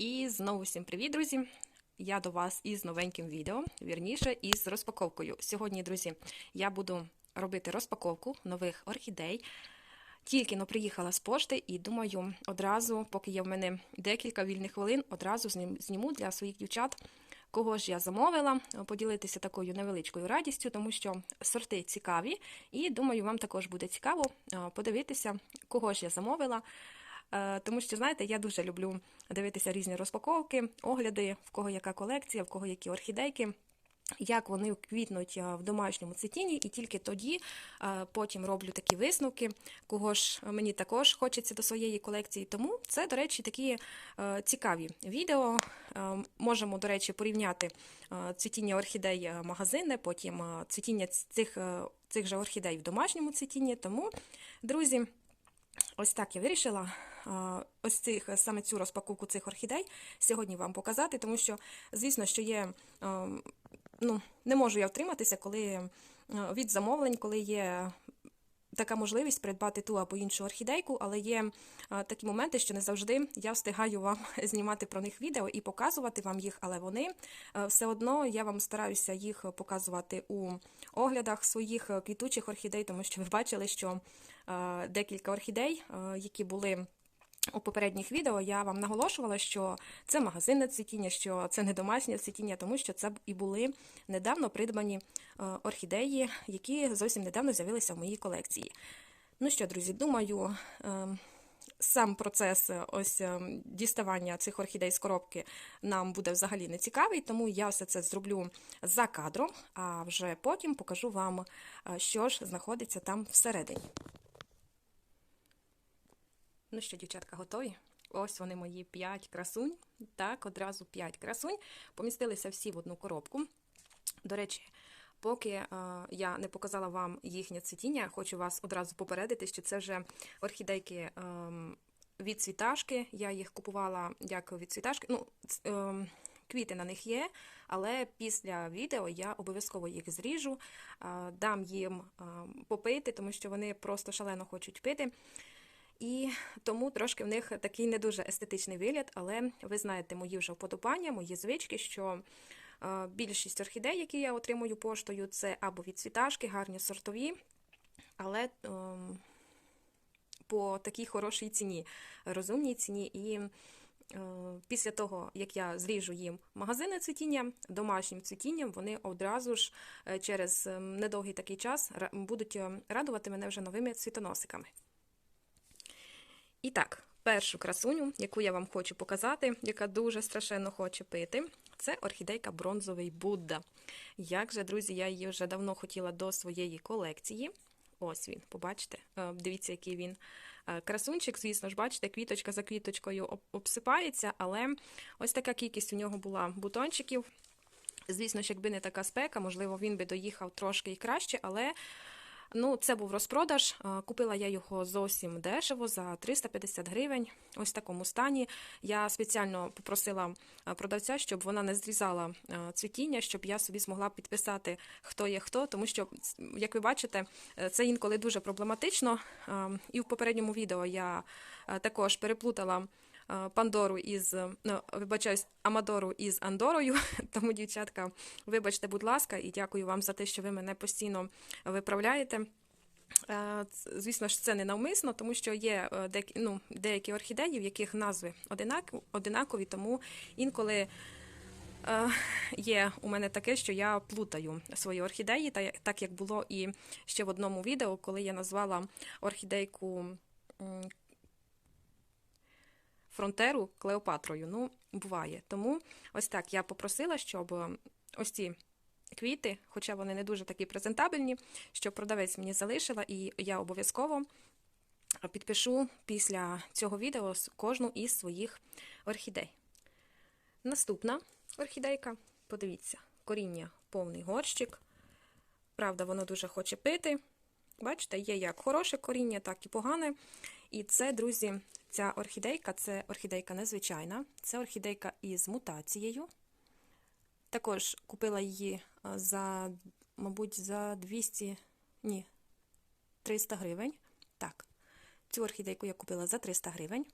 І знову всім привіт, друзі! Я до вас із новеньким відео, вірніше, із розпаковкою. Сьогодні, друзі, я буду робити розпаковку нових орхідей. Тільки но приїхала з пошти і думаю, одразу, поки є в мене декілька вільних хвилин, одразу зніму для своїх дівчат, кого ж я замовила, поділитися такою невеличкою радістю, тому що сорти цікаві, і думаю, вам також буде цікаво подивитися, кого ж я замовила. Е, тому що, знаєте, я дуже люблю дивитися різні розпаковки, огляди, в кого яка колекція, в кого які орхідейки. Як вони квітнуть е, в домашньому цвітінні, і тільки тоді е, потім роблю такі висновки, кого ж мені також хочеться до своєї колекції. Тому це, до речі, такі цікаві відео. Можемо, до речі, порівняти цвітіння орхідей магазини, потім цвітіння цих цих же орхідей в домашньому цвітінні. Тому, друзі, ось так я вирішила ось цих саме цю розпаковку цих орхідей сьогодні вам показати, тому що, звісно, що є, ну, не можу я втриматися, коли від замовлень, коли є. Така можливість придбати ту або іншу орхідейку, але є такі моменти, що не завжди я встигаю вам знімати про них відео і показувати вам їх, але вони все одно я вам стараюся їх показувати у оглядах своїх квітучих орхідей, тому що ви бачили, що декілька орхідей, які були у попередніх відео я вам наголошувала, що це магазинне цвітіння, що це не домашнє цвітіння, тому що це і були недавно придбані е, орхідеї, які зовсім недавно з'явилися в моїй колекції. Ну що, друзі, думаю, е, сам процес е, ось діставання цих орхідей з коробки нам буде взагалі не цікавий, тому я все це зроблю за кадром, а вже потім покажу вам, що ж знаходиться там всередині. Ну що, дівчатка, готові? Ось вони мої 5 красунь. Так, одразу 5 красунь. Помістилися всі в одну коробку. До речі, поки е, я не показала вам їхнє цвітіння, хочу вас одразу попередити, що це вже орхідейки е, від цвіташки. Я їх купувала як від цвіташки. Ну, е, Квіти на них є, але після відео я обов'язково їх зріжу, е, дам їм е, попити, тому що вони просто шалено хочуть пити. І тому трошки в них такий не дуже естетичний вигляд, але ви знаєте мої вже вподобання, мої звички, що е, більшість орхідей, які я отримую поштою, це або від цвіташки, гарні сортові, але ем, по такій хорошій ціні, розумній ціні. І е, після того, як я зріжу їм магазини цвітіння, домашнім цвітінням, вони одразу ж е, через ем, недовгий такий час будуть радувати мене вже новими цвітоносиками. І так, першу красуню, яку я вам хочу показати, яка дуже страшенно хоче пити, це орхідейка бронзовий Будда. Як же, друзі, я її вже давно хотіла до своєї колекції. Ось він, побачите, е, дивіться, який він е, красунчик, звісно ж, бачите, квіточка за квіточкою обсипається, але ось така кількість у нього була бутончиків. Звісно, ж, якби не така спека, можливо, він би доїхав трошки і краще, але Ну, Це був розпродаж. Купила я його зовсім дешево за 350 гривень. Ось в такому стані. Я спеціально попросила продавця, щоб вона не зрізала цвітіння, щоб я собі змогла підписати, хто є хто, тому що, як ви бачите, е, це інколи дуже проблематично. І в попередньому відео я також переплутала. Е, Пандору із ну, вибачаюсь, Амадору із Андорою. Тому, дівчатка, вибачте, будь ласка, і дякую вам за те, що ви мене постійно виправляєте. Е, звісно ж, це не навмисно, тому що є е, ну, деякі орхідеї, в яких назви одинакові, тому інколи. Є у мене таке, що я плутаю свої орхідеї, так як було і ще в одному відео, коли я назвала орхідейку фронтеру Клеопатрою. Ну, буває. Тому ось так я попросила, щоб е, ось ці квіти, хоча вони не дуже такі презентабельні, щоб продавець мені залишила, і я обов'язково підпишу після цього відео кожну із своїх орхідей. Наступна орхідейка, подивіться, коріння повний горщик. Правда, воно дуже хоче пити. Бачите, є як хороше коріння, так і погане. І це, друзі, ця орхідейка це орхідейка незвичайна, це орхідейка із мутацією. Також купила її е, за, мабуть, за 200, ні, 300 гривень. Так, цю орхідейку я купила за 300 гривень.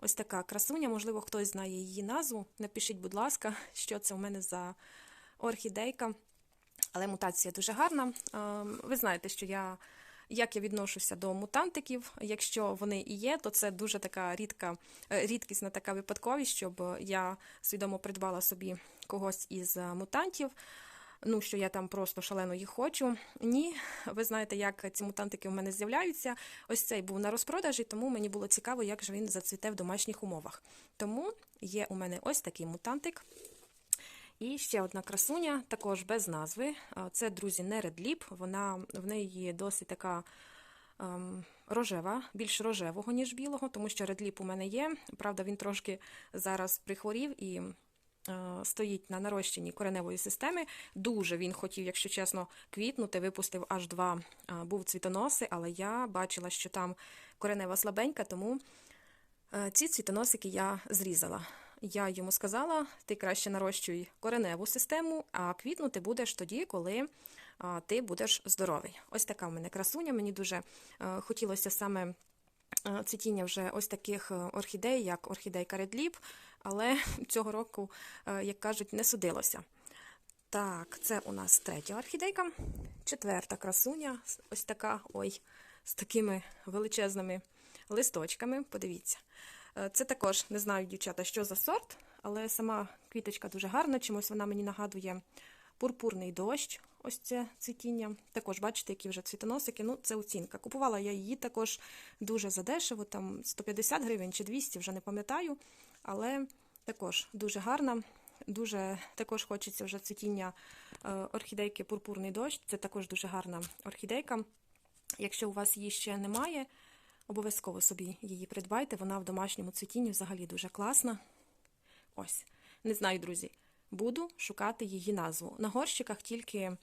Ось така красуня, можливо, хтось знає її назву. Напишіть, будь ласка, що це у мене за орхідейка. Але мутація дуже гарна. Ем, Ви знаєте, що я. Як я відношуся до мутантиків, якщо вони і є, то це дуже така рідка, е, рідкісна така випадковість, щоб я свідомо придбала собі когось із е, мутантів. Ну, що я там просто шалено їх хочу. Ні, ви знаєте, як ці мутантики у мене з'являються. Ось цей був на розпродажі, тому мені було цікаво, як же він зацвіте в домашніх умовах. Тому є у мене ось такий мутантик. І ще одна красуня, також без назви. Це, друзі, не редліп. Вона в неї досить така ем, рожева, більш рожевого, ніж білого, тому що редліп у мене є. Правда, він трошки зараз прихворів і е, стоїть на нарощенні кореневої системи. Дуже він хотів, якщо чесно, квітнути, випустив аж два е, був цвітоноси, але я бачила, що там коренева слабенька, тому е, ці цвітоносики я зрізала. Я йому сказала, ти краще нарощуй кореневу систему, а квітнути будеш тоді, коли ти будеш здоровий. Ось така в мене красуня. Мені дуже е, хотілося саме е, цвітіння вже ось таких е, орхідей, як орхідейка Редліп, але цього року, як кажуть, не судилося. Так, це у нас третя орхідейка, четверта красуня, ось така, ой, з такими величезними листочками. Подивіться. Е, Це також не знаю, дівчата, що за сорт, але сама квіточка дуже гарна. Чимось вона мені нагадує пурпурний дощ. Ось це цвітіння. Також бачите, які вже цвітоносики. Ну, це оцінка. Купувала я її також дуже задешево, там 150 гривень чи 200, вже не пам'ятаю. Але також дуже гарна. Дуже також хочеться вже цвітіння е, орхідейки Пурпурний дощ. Це також дуже гарна орхідейка. Якщо у вас її ще немає, обов'язково собі її придбайте. Вона в домашньому цвітінні взагалі дуже класна. Ось, не знаю, друзі. Буду шукати її назву. На горщиках тільки е,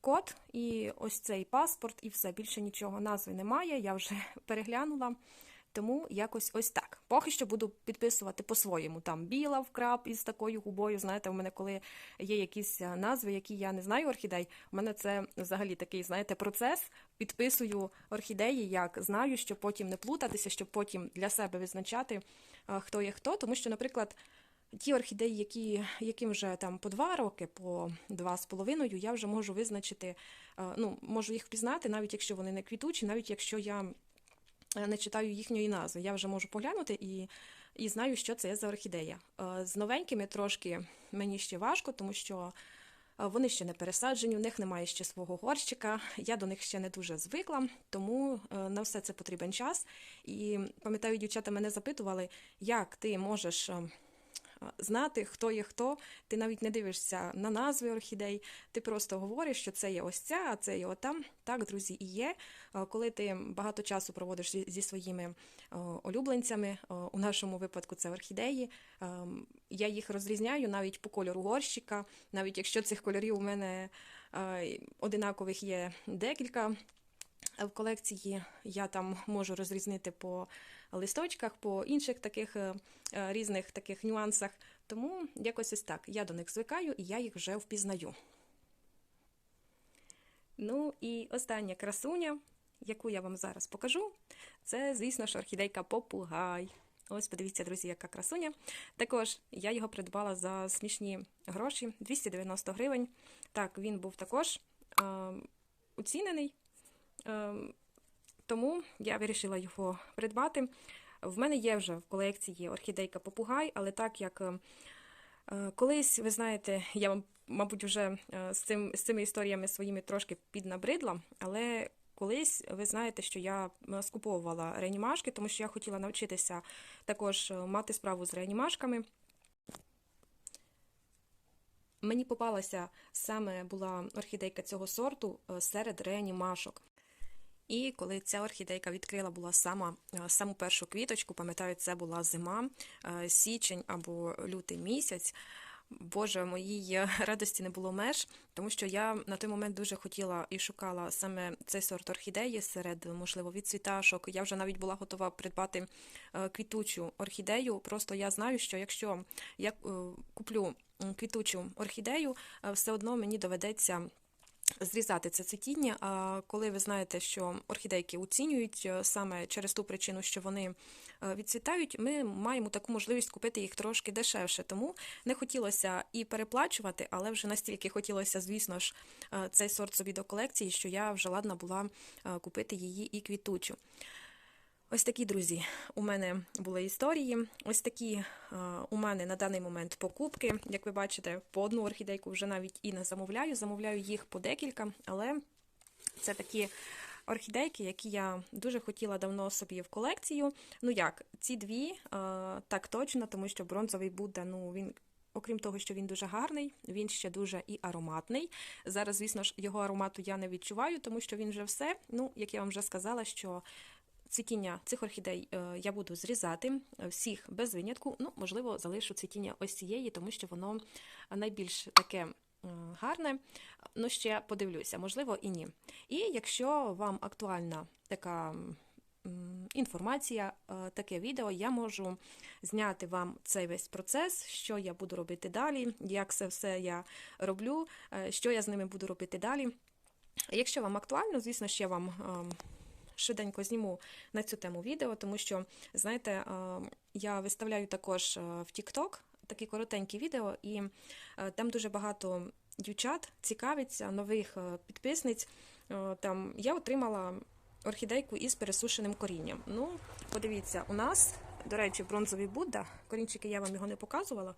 код і ось цей паспорт, і все. Більше нічого назви немає. Я вже переглянула. Тому якось ось так. Поки що буду підписувати по-своєму. Там біла вкраб із такою губою. Знаєте, у мене коли є якісь е, назви, які я не знаю орхідей, у мене це взагалі такий, знаєте, процес. Підписую орхідеї, як знаю, щоб потім не плутатися, щоб потім для себе визначати, е, хто є хто. Тому що, наприклад, ті орхідеї, які, яким вже там по два роки, по два з половиною, я вже можу визначити, е, ну, можу їх впізнати, навіть якщо вони не квітучі, навіть якщо я не читаю їхньої назви. Я вже можу поглянути і, і знаю, що це за орхідея. Е, З новенькими трошки мені ще важко, тому що е, вони ще не пересаджені, у них немає ще свого горщика. Я до них ще не дуже звикла, тому е, на все це потрібен час. І пам'ятаю, дівчата мене запитували, як ти можеш. Знати, хто є хто, ти навіть не дивишся на назви орхідей, ти просто говориш, що це є ось ця, а це є отам. Так, друзі, і є. Е, Коли ти багато часу проводиш зі- своїми е, улюбленцями, е, у нашому випадку це орхідеї, е, я їх розрізняю навіть по кольору горщика, навіть якщо цих кольорів у мене одинакових є декілька. В колекції я там можу розрізнити по листочках, по інших таких е, е, різних таких нюансах. Тому якось ось так. Я до них звикаю і я їх вже впізнаю. Ну і остання красуня, яку я вам зараз покажу, це, звісно ж, орхідейка попугай. Ось, подивіться, друзі, яка красуня. Також я його придбала за смішні гроші 290 гривень. Так, він був також е, оцінений. Ем, Тому я вирішила його придбати. В мене є вже в колекції орхідейка попугай, але так як е, колись, ви знаєте, я вам, мабуть, вже е, з, цим, з цими історіями своїми трошки піднабридла, але колись ви знаєте, що я е, скуповувала реанімашки, тому що я хотіла навчитися також мати справу з реанімашками. Мені попалася саме була орхідейка цього сорту серед реанімашок. І коли ця орхідейка відкрила була сама е, саму першу квіточку, пам'ятаю, це була зима, е, січень або лютий місяць. Боже, моїй е, радості не було меж, тому що я на той момент дуже хотіла і шукала саме цей сорт орхідеї серед, можливо, відцвіташок. Я вже навіть була готова придбати квітучу орхідею. Просто я знаю, що якщо я куплю квітучу орхідею, все одно мені доведеться зрізати це цвітіння. А коли ви знаєте, що орхідейки оцінюють е, саме через ту причину, що вони е, відцвітають, ми маємо таку можливість купити їх трошки дешевше. Тому не хотілося і переплачувати, але вже настільки хотілося, звісно ж, е, цей сорт собі до колекції, що я вже ладна була купити її і квітучу. Ось такі, друзі, у мене були історії. Ось такі е, у мене на даний момент покупки. Як ви бачите, по одну орхідейку вже навіть і не замовляю. Замовляю їх по декілька, але це такі орхідейки, які я дуже хотіла давно собі в колекцію. Ну як, ці дві е, так точно, тому що бронзовий Будда, ну він. Окрім того, що він дуже гарний, він ще дуже і ароматний. Зараз, звісно ж, його аромату я не відчуваю, тому що він вже все. Ну, як я вам вже сказала, що цвітіння цих орхідей е, я буду зрізати е, всіх без винятку. Ну, можливо, залишу цвітіння ось цієї, тому що воно найбільш таке гарне. Ну, ще подивлюся, можливо, і ні. І якщо вам актуальна така інформація, е, таке відео, я можу зняти вам цей весь процес, що я буду робити далі, як це все я роблю, що я з ними буду робити далі. Якщо вам актуально, звісно, ще вам. Швиденько зніму на цю тему відео, тому що, знаєте, е, я виставляю також е, в TikTok такі коротенькі відео, і е, там дуже багато дівчат цікавиться, нових підписниць. Там я отримала орхідейку із пересушеним корінням. Ну, подивіться, у нас, до речі, бронзовий Будда, корінчики я вам його не показувала,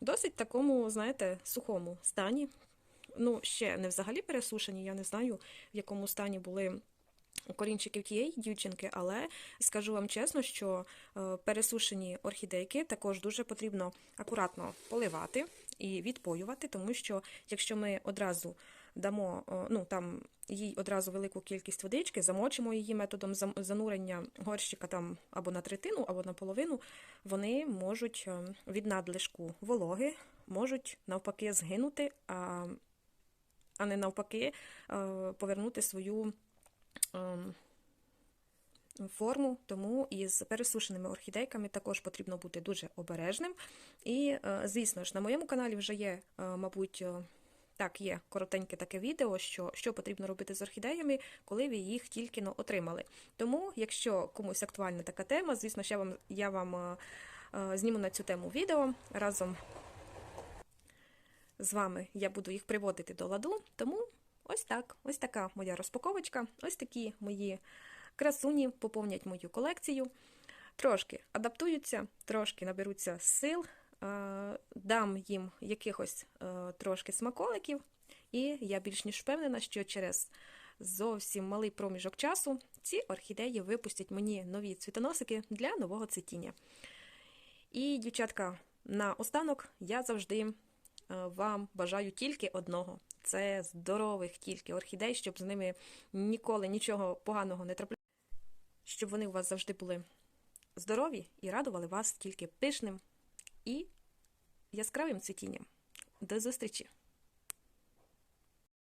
досить такому, знаєте, сухому стані. Ну, ще не взагалі пересушені, я не знаю, в якому стані були корінчиків тієї дівчинки, але скажу вам чесно, що е, пересушені орхідейки також дуже потрібно акуратно поливати і відпоювати, тому що якщо ми одразу дамо е, ну там їй одразу велику кількість водички, замочимо її методом занурення горщика там або на третину, або на половину, вони можуть е, від надлишку вологи можуть навпаки згинути, а, а не навпаки повернути свою форму, тому із пересушеними орхідейками також потрібно бути дуже обережним. І, е, звісно ж, на моєму каналі вже є, е, мабуть, е, так, є коротеньке таке відео, що, що потрібно робити з орхідеями, коли ви їх тільки но отримали. Тому, якщо комусь актуальна така тема, звісно, я вам, я вам зніму на цю тему відео разом з вами я буду їх приводити до ладу. Тому ось так, ось така моя розпаковочка, ось такі мої красуні поповнять мою колекцію. Трошки адаптуються, трошки наберуться сил, е, дам їм якихось е, трошки смаколиків, і я більш ніж впевнена, що через зовсім малий проміжок часу ці орхідеї випустять мені нові цвітоносики для нового цвітіння. І, дівчатка, на останок я завжди вам бажаю тільки одного: це здорових тільки орхідей, щоб з ними ніколи нічого поганого не траплялося, щоб вони у вас завжди були здорові і радували вас тільки пишним і яскравим цвітінням. До зустрічі!